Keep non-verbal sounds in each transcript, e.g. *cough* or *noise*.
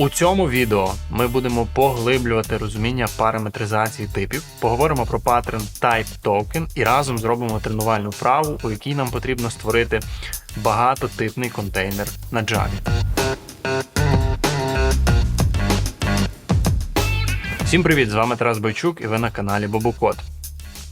У цьому відео ми будемо поглиблювати розуміння параметризації типів, поговоримо про паттерн Type Token і разом зробимо тренувальну вправу, у якій нам потрібно створити багатотипний контейнер на Java. Всім привіт! З вами Тарас Бойчук і ви на каналі Бобукод.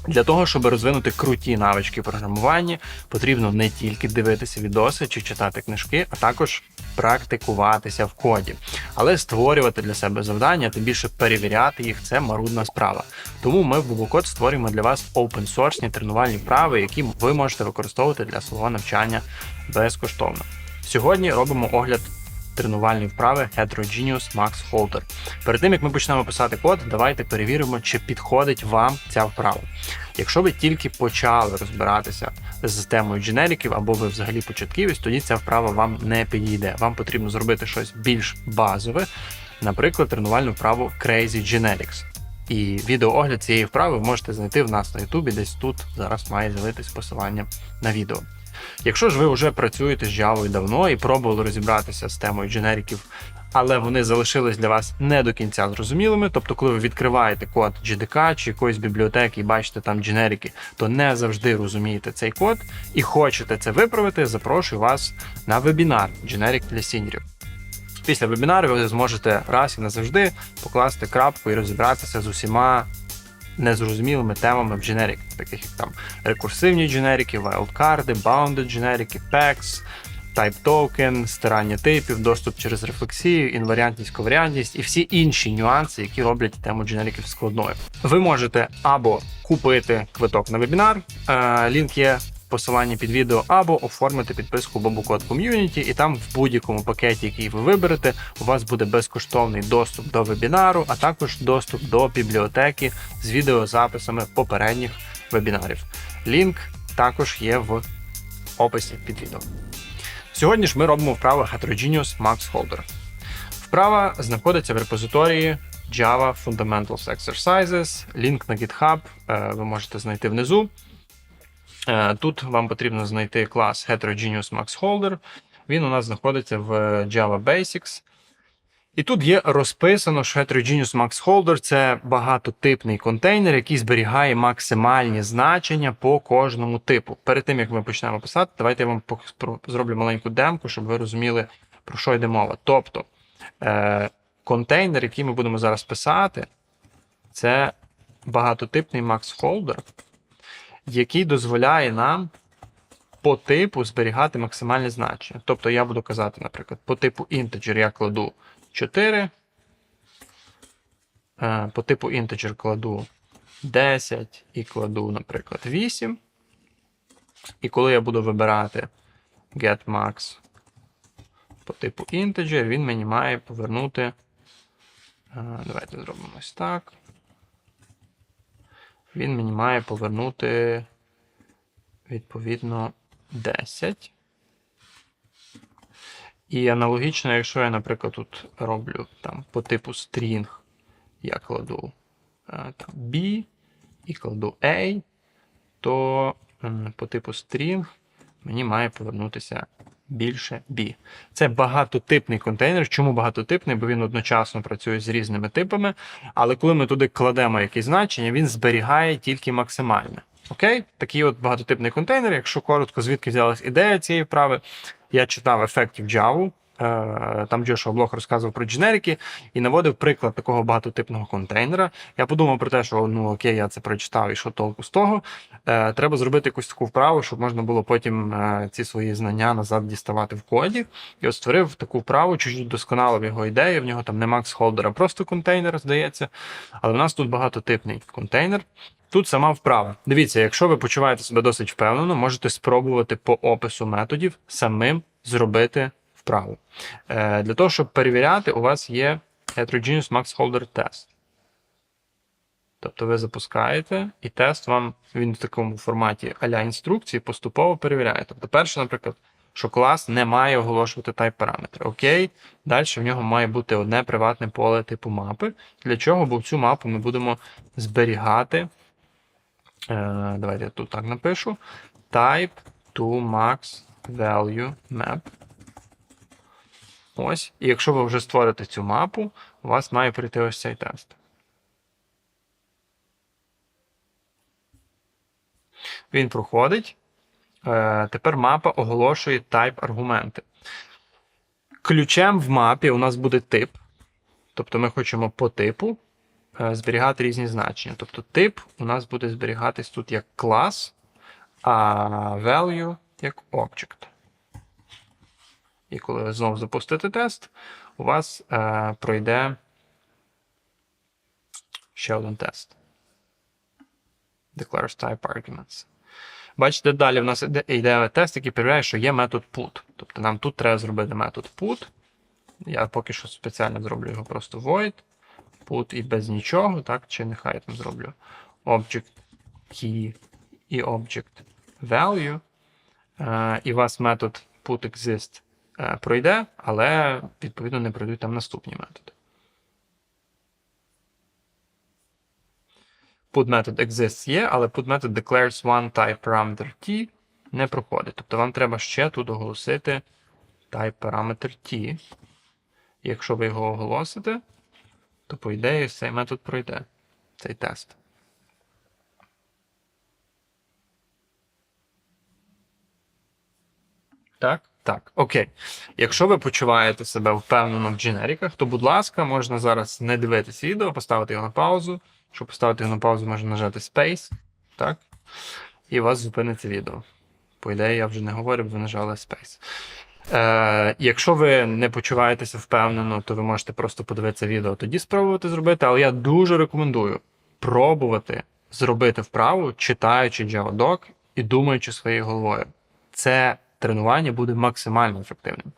Для того, щоб розвинути круті навички програмування, потрібно не тільки дивитися відоси чи читати книжки, а також практикуватися в коді. Але створювати для себе завдання, тим більше перевіряти їх це марудна справа. Тому ми в Бобокод створюємо для вас open-source тренувальні вправи, які ви можете використовувати для свого навчання безкоштовно. Сьогодні робимо огляд тренувальної вправи Heterogeneous Max Holder. Перед тим як ми почнемо писати код, давайте перевіримо, чи підходить вам ця вправа. Якщо ви тільки почали розбиратися з системою дженериків або ви взагалі початківець, тоді ця вправа вам не підійде. Вам потрібно зробити щось більш базове, наприклад, тренувальну вправу Crazy Generics. І відеоогляд цієї вправи ви можете знайти в нас на Ютубі, десь тут зараз має з'явитись посилання на відео. Якщо ж ви вже працюєте з Java давно і пробували розібратися з темою дженериків, але вони залишились для вас не до кінця зрозумілими, тобто, коли ви відкриваєте код GDK чи якоїсь бібліотеки і бачите там дженерики, то не завжди розумієте цей код і хочете це виправити, запрошую вас на вебінар Generic для сіньорів. Після вебінару ви зможете раз і назавжди покласти крапку і розібратися з усіма незрозумілими темами в дженерік, таких як там рекурсивні дженерики, вайлдкарди, bounded дженеріки, packs, type token, стирання типів, доступ через рефлексію, інваріантність, коваріантність і всі інші нюанси, які роблять тему дженериків складною. Ви можете або купити квиток на вебінар, е, лінк є посиланні під відео, або оформити підписку Bobocode Community, і там в будь-якому пакеті, який ви виберете, у вас буде безкоштовний доступ до вебінару, а також доступ до бібліотеки з відеозаписами попередніх вебінарів. Лінк також є в описі під відео. Сьогодні ж ми робимо вправу Heterogeneous Max Holder. Вправа знаходиться в репозиторії Java Fundamentals Exercises, лінк на GitHub е, ви можете знайти внизу. Е, Тут вам потрібно знайти клас Heterogeneous Max Holder. Він у нас знаходиться в Java Basics. І тут є розписано, що Heterogeneous Max Holder це багатотипний контейнер, який зберігає максимальні значення по кожному типу. Перед тим як ми почнемо писати, давайте я вам зроблю маленьку демку, щоб ви розуміли, про що йде мова. Тобто е, контейнер, який ми будемо зараз писати, це багатотипний Max Holder, який дозволяє нам по типу зберігати максимальні значення. Тобто я буду казати, наприклад, по типу integer я кладу 4. Е, По типу integer кладу 10 і кладу, наприклад, 8. І коли я буду вибирати getMax по типу integer, він мені має повернути. е, Давайте зробимо ось так. Він мені має повернути відповідно 10. І аналогічно, якщо я, наприклад, тут роблю там по типу string, я кладу е, там B і кладу A, то по типу string мені має повернутися більше B. Це багатотипний контейнер. Чому багатотипний? Бо він одночасно працює з різними типами, але коли ми туди кладемо якісь значення, він зберігає тільки максимальне. Окей? Такий от багатотипний контейнер. Якщо коротко, звідки взялась ідея цієї вправи, я читав ефектів Java. Е, Там Джошуа Блох розказував про дженерики і наводив приклад такого багатотипного контейнера. Я подумав про те, що ну окей, я це прочитав і що толку з того. Е, Треба зробити якусь таку вправу, щоб можна було потім е, ці свої знання назад діставати в коді. І от створив таку вправу, чуть досконалив його ідею. В нього там не Max Holder, а просто контейнер, здається. Але в нас тут багатотипний контейнер. Тут сама вправа. Дивіться, якщо ви почуваєте себе досить впевнено, можете спробувати по опису методів самим зробити вправу. Е, для того, щоб перевіряти, у вас є Heterogeneous Max Holder Test. Тобто ви запускаєте, і тест вам він в такому форматі а-ля інструкції поступово перевіряє. Тобто, перше, наприклад, що клас не має оголошувати тайп параметри. Окей, далі в нього має бути одне приватне поле типу мапи. Для чого? Бо цю мапу ми будемо зберігати. Е, давайте я тут так напишу. Type to max value map. Ось. І якщо ви вже створите цю мапу, у вас має прийти ось цей тест. Він проходить. Е, Тепер мапа оголошує type аргументи. Ключем в мапі у нас буде тип. Тобто ми хочемо по типу е, зберігати різні значення. Тобто тип у нас буде зберігатись тут як клас, а value як object. І коли ви знову запустите тест, у вас е, пройде ще один тест. Declares type arguments. Бачите, далі в нас йде, йде тест, який перевіряє, що є метод put. Тобто нам тут треба зробити метод put. Я поки що спеціально зроблю його просто void. Put і без нічого, так? Чи нехай я там зроблю object key і object value. Е, і у вас метод putExist е, пройде, але відповідно не пройдуть там наступні методи. Put метод exists є, але put метод declares one type parameter t не проходить. Тобто вам треба ще тут оголосити type parameter t. Якщо ви його оголосите, то по ідеї цей метод пройде, цей тест. Так? Так, окей. Якщо ви почуваєте себе впевнено в дженериках, то, будь ласка, можна зараз не дивитись відео, поставити його на паузу. Щоб поставити його на паузу, можна нажати Space. Так? І у вас зупиниться відео. По ідеї, я вже не говорю, бо ви нажали Space. Е, якщо ви не почуваєтеся впевнено, то ви можете просто подивитися відео, тоді спробувати зробити. Але я дуже рекомендую пробувати зробити вправу, читаючи JavaDoc і думаючи своєю головою. Це тренування буде максимально ефективним.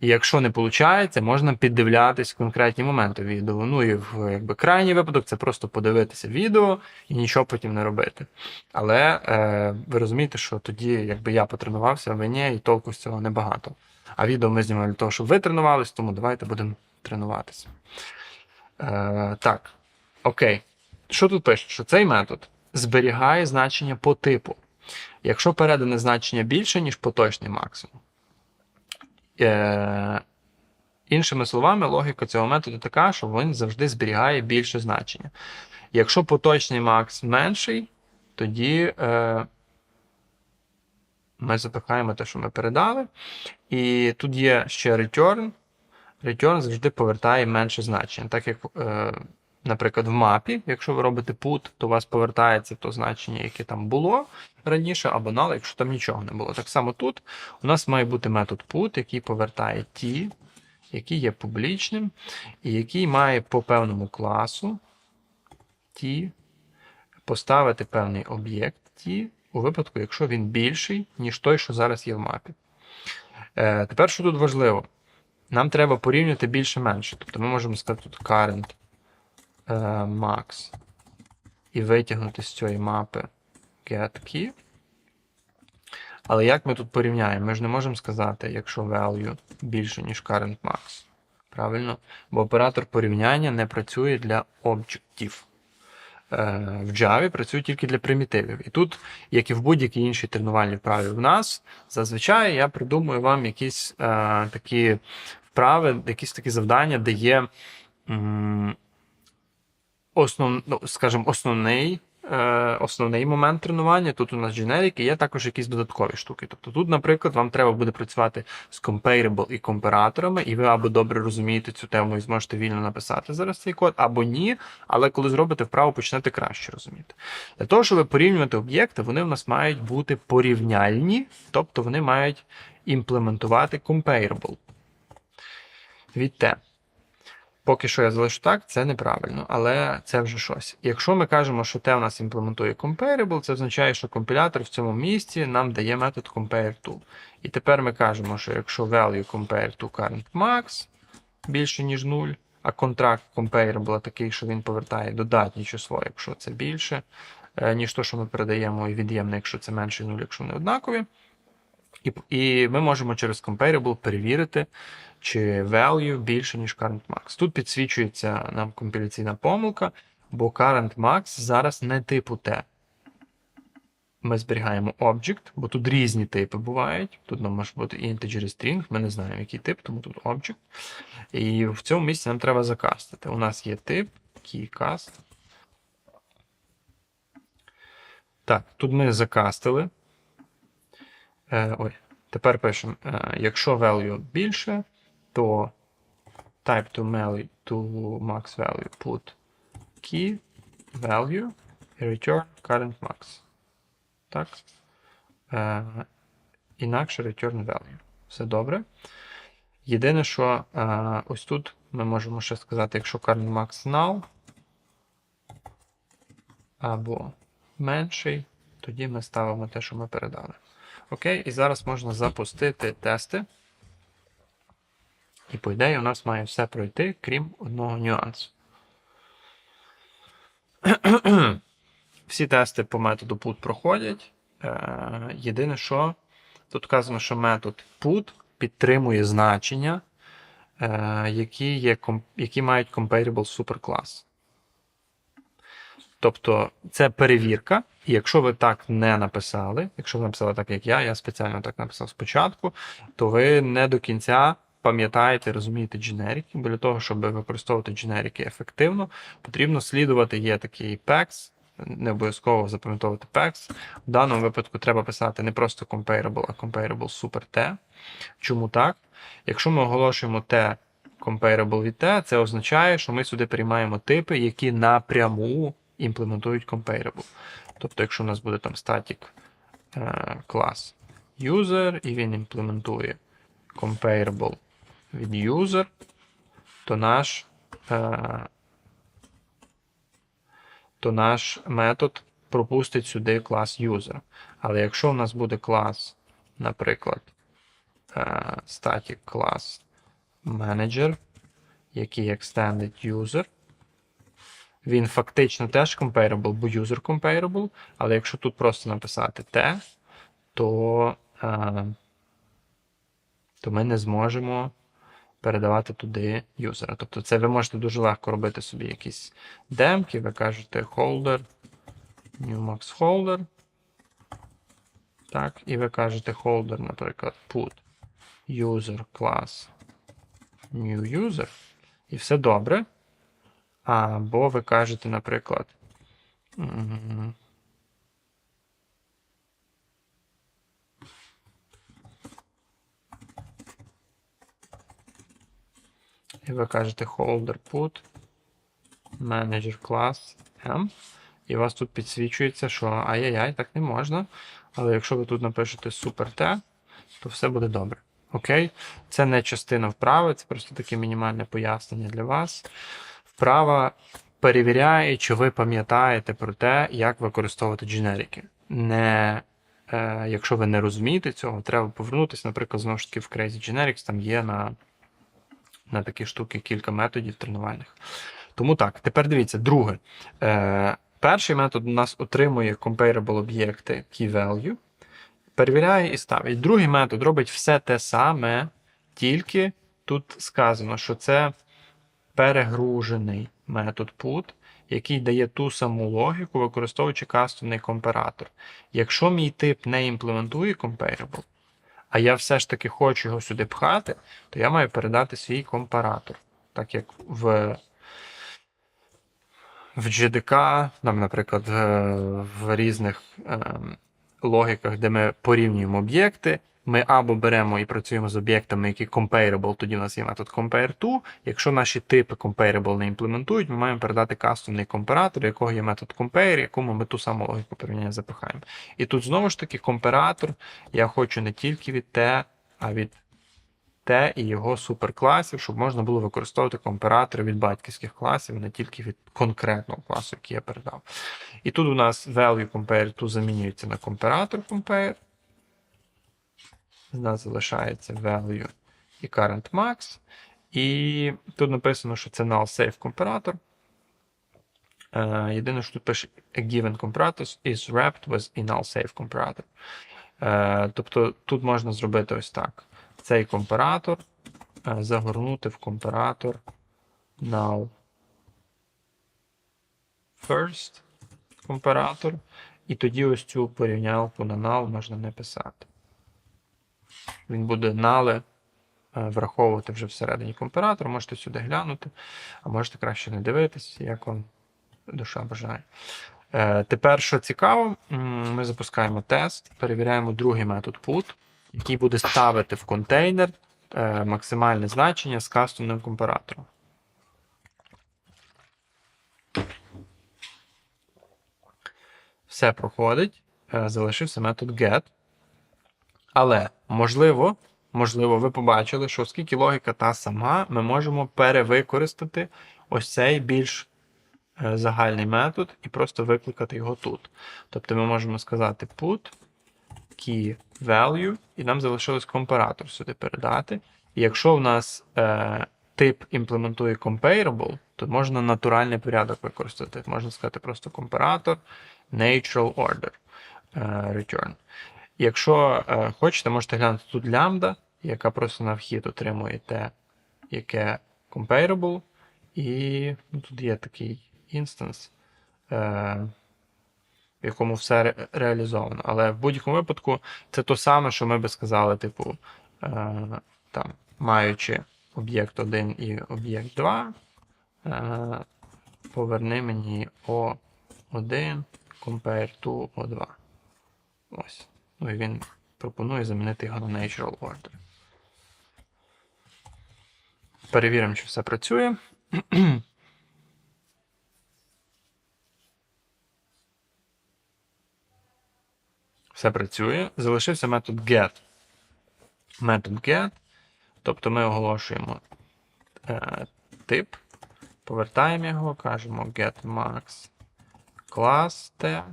І якщо не виходить, можна піддивлятись конкретні моменти відео. Ну і в якби крайній випадок це просто подивитися відео і нічого потім не робити. Але е, ви розумієте, що тоді, якби я потренувався, ви ні, і толку з цього небагато. А відео ми знімаємо для того, щоб ви тренувались, тому давайте будемо тренуватися. Е, так, окей. Що тут пише? Що цей метод зберігає значення по типу. Якщо передане значення більше, ніж поточний максимум. Е, Іншими словами, логіка цього методу така, що він завжди зберігає більше значення. Якщо поточний макс менший, тоді е, ми запихаємо те, що ми передали. І тут є ще return. Return завжди повертає менше значення. Так як, е, наприклад, в мапі, якщо ви робите put, то у вас повертається то значення, яке там було раніше, або null, якщо там нічого не було. Так само тут у нас має бути метод put, який повертає ті, який є публічним, і який має по певному класу ті поставити певний об'єкт ті, у випадку, якщо він більший, ніж той, що зараз є в мапі. Е, Тепер, що тут важливо, нам треба порівняти більше-менше. Тобто ми можемо сказати тут current max і витягнути з цієї мапи get key. Але як ми тут порівняємо? Ми ж не можемо сказати, якщо value більше, ніж current max. Правильно? Бо оператор порівняння не працює для об'єктів. Е, В Java працює тільки для примітивів. І тут, як і в будь-якій іншій тренувальній вправі в нас, зазвичай я придумую вам якісь е, такі вправи, якісь такі завдання, де є м, основ, ну, скажімо, основний е, основний момент тренування. Тут у нас і є також якісь додаткові штуки. Тобто тут, наприклад, вам треба буде працювати з comparable і компараторами, і ви або добре розумієте цю тему і зможете вільно написати зараз цей код, або ні. Але коли зробите вправо, почнете краще розуміти. Для того, щоб порівнювати об'єкти, вони в нас мають бути порівняльні, тобто вони мають імплементувати comparable. Відте. Поки що я залишу так, це неправильно, але це вже щось. Якщо ми кажемо, що те у нас імплементує comparable, це означає, що компілятор в цьому місці нам дає метод compare_to. І тепер ми кажемо, що якщо value compare to current max більше, ніж 0, а контракт comparable такий, що він повертає додатнє число, якщо це більше, е, ніж то, що ми передаємо, і від'ємне, якщо це менше 0, якщо вони однакові. І, і ми можемо через comparable перевірити, чи value більше, ніж current max. Тут підсвічується нам компіляційна помилка, бо current max зараз не типу T. ми зберігаємо object, бо тут різні типи бувають. Тут нам може бути integer і string, ми не знаємо, який тип, тому тут object. І в цьому місці нам треба закастити. У нас є тип keycast. Так, тут ми закастили. Е, ой, тепер пишемо, е, якщо value більше, то type to value to max value put key value return current max. Так. Е, інакше return value. Все добре. Єдине, що е, ось тут ми можемо ще сказати, якщо current max null або менший, тоді ми ставимо те, що ми передали. Окей, і зараз можна запустити тести. І по ідеї у нас має все пройти, крім одного нюансу. *clears throat* Всі тести по методу put проходять. Е, Єдине, що тут вказано, що метод put підтримує значення, е, які, є, які мають comparable superclass. Тобто це перевірка, і якщо ви так не написали, якщо ви написали так, як я, я спеціально так написав спочатку, то ви не до кінця пам'ятаєте, розумієте дженерики, бо для того, щоб використовувати дженерики ефективно, потрібно слідувати, є такий PEX, не обов'язково запам'ятовувати PEX. В даному випадку треба писати не просто comparable, а comparable super T. Чому так? Якщо ми оголошуємо T comparable від T, це означає, що ми сюди приймаємо типи, які напряму імплементують comparable. Тобто, якщо у нас буде там static е, клас user, і він імплементує comparable від user, то наш, е, то наш метод пропустить сюди клас user. Але якщо у нас буде клас, наприклад, е, static клас manager, який extended user, він фактично теж comparable, бо user comparable, але якщо тут просто написати T, то, е, то ми не зможемо передавати туди юзера. Тобто це ви можете дуже легко робити собі якісь демки, ви кажете holder, newmax holder. Так, і ви кажете holder, наприклад, put user class new user. І все добре. Або ви кажете, наприклад. І ви кажете holder put manager class M. І у вас тут підсвічується, що ай-яй-яй, так не можна. Але якщо ви тут напишете super T, то все буде добре. Окей? Це не частина вправи, це просто таке мінімальне пояснення для вас. Вправа перевіряє, чи ви пам'ятаєте про те, як використовувати дженерики. Не, е, якщо ви не розумієте цього, треба повернутися, наприклад, знову ж таки в Crazy Generics, там є на, на такі штуки кілька методів тренувальних. Тому так, тепер дивіться, друге. Е, перший метод у нас отримує comparable об'єкти key value, перевіряє і ставить. Другий метод робить все те саме, тільки тут сказано, що це перегружений метод put, який дає ту саму логіку, використовуючи кастомний компаратор. Якщо мій тип не імплементує comparable, а я все ж таки хочу його сюди пхати, то я маю передати свій компаратор. Так як в в GDK, нам, наприклад, в, в різних ем, логіках, де ми порівнюємо об'єкти, ми або беремо і працюємо з об'єктами, які comparable, тоді у нас є метод compare_to. Якщо наші типи comparable не імплементують, ми маємо передати кастомний компаратор, якого є метод compare, якому ми ту саму логіку порівняння запихаємо. І тут знову ж таки компаратор я хочу не тільки від T, а від T і його суперкласів, щоб можна було використовувати компаратори від батьківських класів, не тільки від конкретного класу, який я передав. І тут у нас value compare to замінюється на компаратор compare. У нас залишається value і current max. І тут написано, що це null safe компаратор. Е, єдине, що тут пише a given comparator is wrapped with a null safe comparator. Е, тобто тут можна зробити ось так. Цей компаратор е, загорнути в компаратор null first компаратор. і тоді ось цю порівнялку на null можна не писати. Він буде нали е, враховувати вже всередині компаратора. Можете сюди глянути, а можете краще не дивитись, як вам душа бажає. Е, Тепер, що цікаво, ми запускаємо тест, перевіряємо другий метод put, який буде ставити в контейнер е, максимальне значення з кастомним компаратором. Все проходить, залишився метод get. Але можливо, можливо, ви побачили, що оскільки логіка та сама, ми можемо перевикористати ось цей більш е, загальний метод і просто викликати його тут. Тобто ми можемо сказати put key value, і нам залишилось компаратор сюди передати. І якщо в нас е, тип імплементує comparable, то можна натуральний порядок використати. Можна сказати просто компаратор natural order е, return. Якщо е, хочете, можете глянути тут лямбда, яка просто на вхід отримує те, яке comparable, і ну, тут є такий інстанс, е, в якому все ре- реалізовано. Але в будь-якому випадку це то саме, що ми би сказали, типу, е, там, маючи об'єкт 1 і об'єкт 2, е, поверни мені O1 compare to O2. Ось. Ну і він пропонує замінити його на Natural Order. Перевіримо, чи все працює. *clears throat* Все працює. Залишився метод get. Метод get. Тобто ми оголошуємо е, тип, повертаємо його, кажемо getMax T.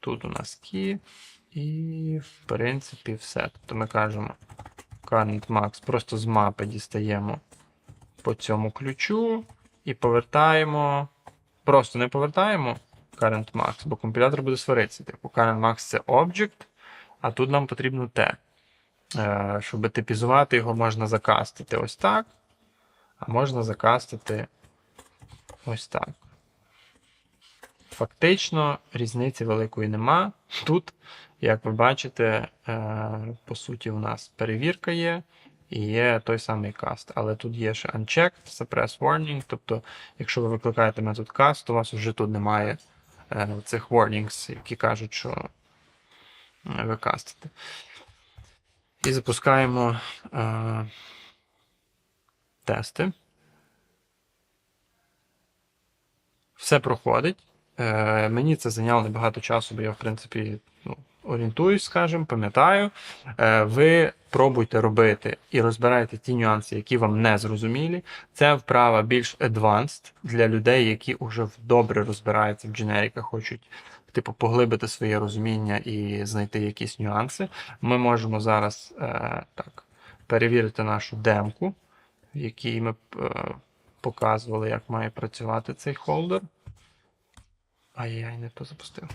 Тут у нас key. І, в принципі, все. Тобто ми кажемо current max, просто з мапи дістаємо по цьому ключу і повертаємо. Просто не повертаємо current max, бо компілятор буде сваритися. Типу, current max це object, а тут нам потрібно те. Щоб типізувати його, можна закастити ось так, а можна закастити ось так. Фактично різниці великої нема. Тут, як ви бачите, е, по суті, у нас перевірка є і є той самий каст. Але тут є ще unchecked, suppress warning. Тобто, якщо ви викликаєте метод cast, то у вас вже тут немає е, цих warnings, які кажуть, що е, ви кастите. І запускаємо е, тести. Все проходить. Е, мені це зайняло небагато часу, бо я, в принципі, ну, орієнтуюсь, скажімо, пам'ятаю. Е, ви пробуйте робити і розбирайте ті нюанси, які вам не зрозумілі. Це вправа більш advanced для людей, які вже добре розбираються в дженериках, хочуть типу, поглибити своє розуміння і знайти якісь нюанси. Ми можемо зараз е, так, перевірити нашу демку, в якій ми е, показували, як має працювати цей холдер. Ай-яй, не то запустив.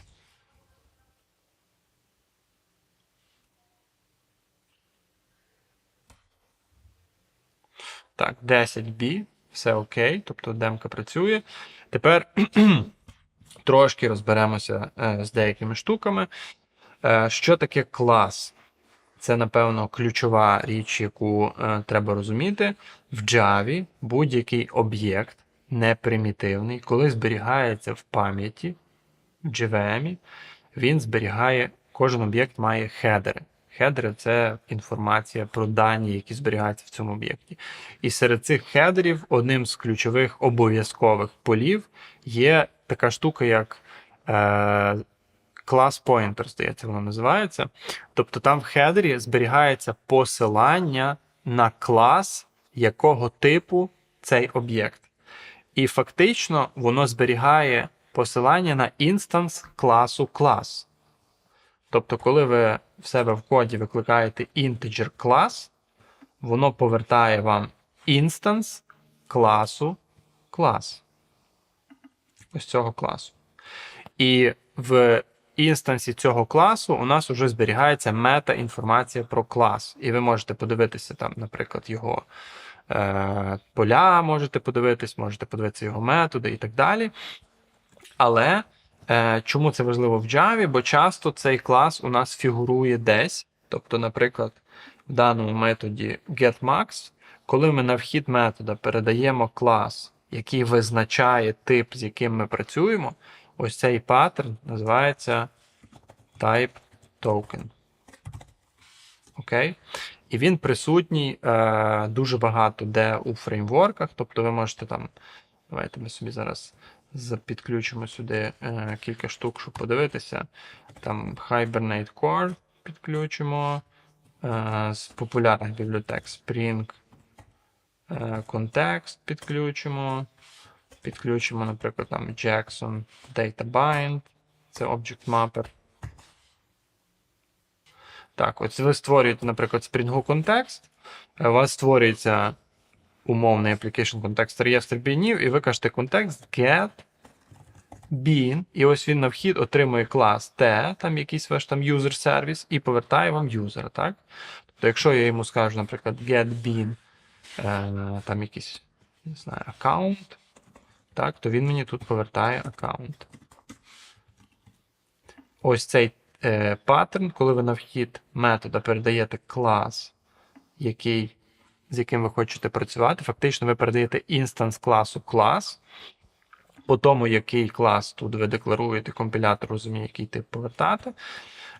Так, 10B, все окей, тобто демка працює. Тепер *clears throat* трошки розберемося е, з деякими штуками. Е, що таке клас? Це, напевно, ключова річ, яку е, треба розуміти. В Java будь-який об'єкт непримітивний, коли зберігається в пам'яті в JVM, він зберігає, кожен об'єкт має хедери. Хедери це інформація про дані, які зберігаються в цьому об'єкті. І серед цих хедерів одним з ключових обов'язкових полів є така штука, як е, class pointer, здається, воно називається. Тобто там в хедері зберігається посилання на клас, якого типу цей об'єкт. І фактично воно зберігає посилання на інстанс класу клас. Тобто, коли ви в себе в коді викликаєте integer клас, воно повертає вам інстанс класу клас. Ось цього класу. І в інстансі цього класу у нас вже зберігається мета-інформація про клас. І ви можете подивитися там, наприклад, його поля, можете подивитись, можете подивитися його методи і так далі. Але Е, Чому це важливо в Java? Бо часто цей клас у нас фігурує десь. Тобто, наприклад, в даному методі getMax, коли ми на вхід метода передаємо клас, який визначає тип, з яким ми працюємо, ось цей паттерн називається type token. Окей? І він присутній е, дуже багато де у фреймворках. Тобто ви можете там. Давайте ми собі зараз підключимо сюди е, кілька штук, щоб подивитися. Там Hibernate Core підключимо. Е, з популярних бібліотек Spring е, Context підключимо. Підключимо, наприклад, там Jackson DataBind. Це Object Mapper. Так, ось ви створюєте, наприклад, Spring контекст. е, У вас створюється умовний application context реєстр бінів, і ви кажете контекст get bin, і ось він на вхід отримує клас T, там якийсь ваш там user service, і повертає вам юзера, так? Тобто, якщо я йому скажу, наприклад, get bin, е, там якийсь, не знаю, аккаунт, так, то він мені тут повертає аккаунт. Ось цей паттерн, коли ви на вхід метода передаєте клас, який, з яким ви хочете працювати, фактично ви передаєте інстанс класу клас. По тому, який клас тут ви декларуєте, компілятор розуміє, який тип повертати.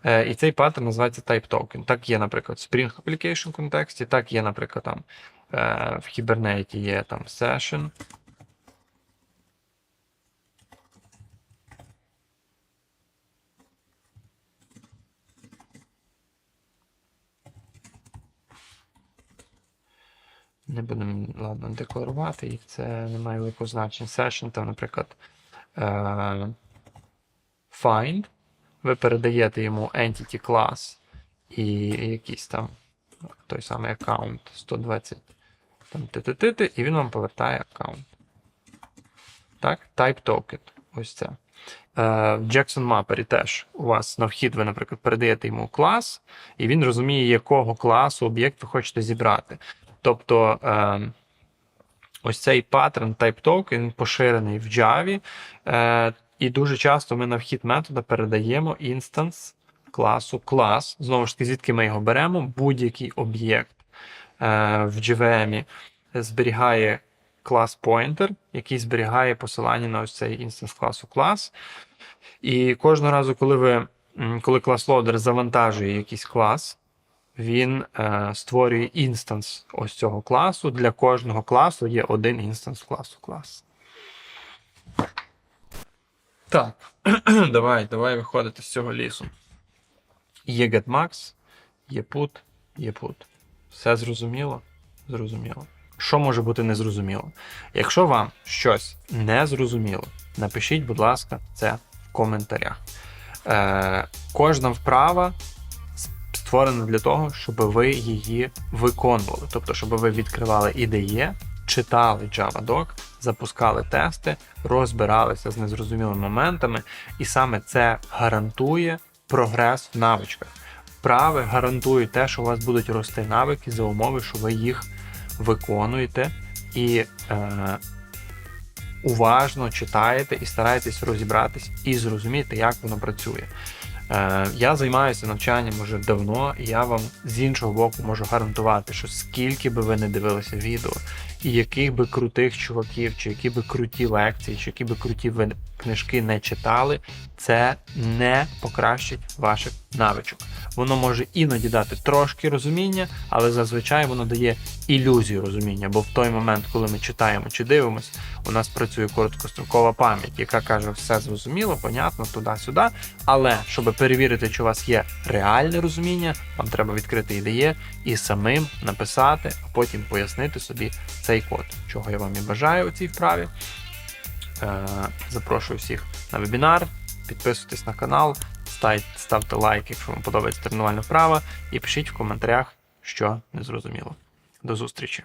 Е, і цей паттерн називається type token. Так є, наприклад, в Spring Application контексті, так є, наприклад, там е, в Hibernate є там session. Не будемо ладно, декларувати їх, це не має великого значення. Session, там, наприклад, е, find. Ви передаєте йому entity клас і якийсь там той самий аккаунт 120 там ТТТ, і він вам повертає аккаунт. Так, type token. Ось це. Е, В Jackson Mapper теж у вас на вхід ви, наприклад, передаєте йому клас, і він розуміє, якого класу об'єкт ви хочете зібрати. Тобто е, ось цей паттерн type token поширений в Java, е, і дуже часто ми на вхід метода передаємо інстанс класу клас. Знову ж таки, звідки ми його беремо, будь-який об'єкт е, в JVM зберігає клас pointer, який зберігає посилання на ось цей інстанс класу клас. І кожного разу, коли ви, коли клас-лодер завантажує якийсь клас, він е, створює інстанс ось цього класу. Для кожного класу є один інстанс класу клас. Так, *clears throat* давай, давай виходити з цього лісу. Є getMax, є put, є put. Все зрозуміло? Зрозуміло. Що може бути незрозуміло? Якщо вам щось не зрозуміло, напишіть, будь ласка, це в коментарях. Е, кожна вправа створена для того, щоб ви її виконували. Тобто, щоб ви відкривали IDE, читали JavaDoc, запускали тести, розбиралися з незрозумілими моментами, і саме це гарантує прогрес в навичках. Вправи гарантують те, що у вас будуть рости навики за умови, що ви їх виконуєте і е, уважно читаєте і стараєтесь розібратись і зрозуміти, як воно працює. Е, я займаюся навчанням вже давно, і я вам з іншого боку можу гарантувати, що скільки би ви не дивилися відео, і яких би крутих чуваків, чи які би круті лекції, чи які би круті книжки не читали, це не покращить ваших навичок. Воно може іноді дати трошки розуміння, але зазвичай воно дає ілюзію розуміння, бо в той момент, коли ми читаємо чи дивимося, у нас працює короткострокова пам'ять, яка каже, все зрозуміло, понятно, туди-сюди. Але щоб перевірити, чи у вас є реальне розуміння, вам треба відкрити ідеє і самим написати, а потім пояснити собі цей код, чого я вам і бажаю у цій вправі. Е, Запрошую всіх на вебінар. Підписуйтесь на канал, ставте лайк, якщо вам подобається тренувальна вправа, і пишіть в коментарях, що не зрозуміло. До зустрічі!